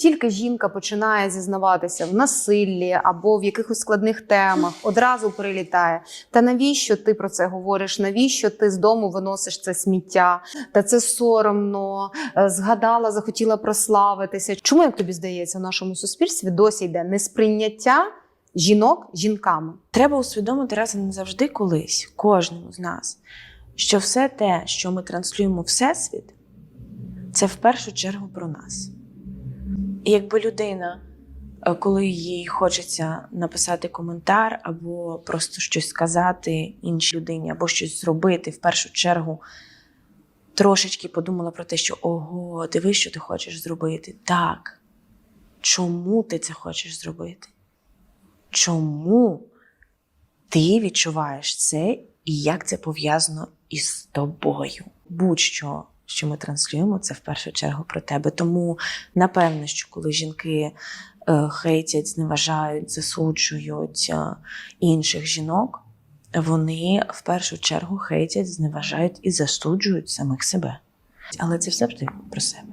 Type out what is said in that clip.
Тільки жінка починає зізнаватися в насиллі або в якихось складних темах, одразу прилітає. Та навіщо ти про це говориш? Навіщо ти з дому виносиш це сміття? Та це соромно, е, згадала, захотіла прославитися. Чому, як тобі здається, в нашому суспільстві досі йде несприйняття жінок жінками? Треба усвідомити раз і назавжди колись, кожному з нас, що все те, що ми транслюємо всесвіт, це в першу чергу про нас. Якби людина, е, коли їй хочеться написати коментар або просто щось сказати іншій людині, або щось зробити, в першу чергу трошечки подумала про те, що ого, дивись, що ти хочеш зробити. Так. Чому ти це хочеш зробити? Чому ти відчуваєш це і як це пов'язано із тобою? Будь-що, що ми транслюємо, це в першу чергу про тебе. Тому напевно, що коли жінки е, хейтять, зневажають, засуджують е, інших жінок, вони в першу чергу хейтять, зневажають і засуджують самих себе. Але це завжди про себе.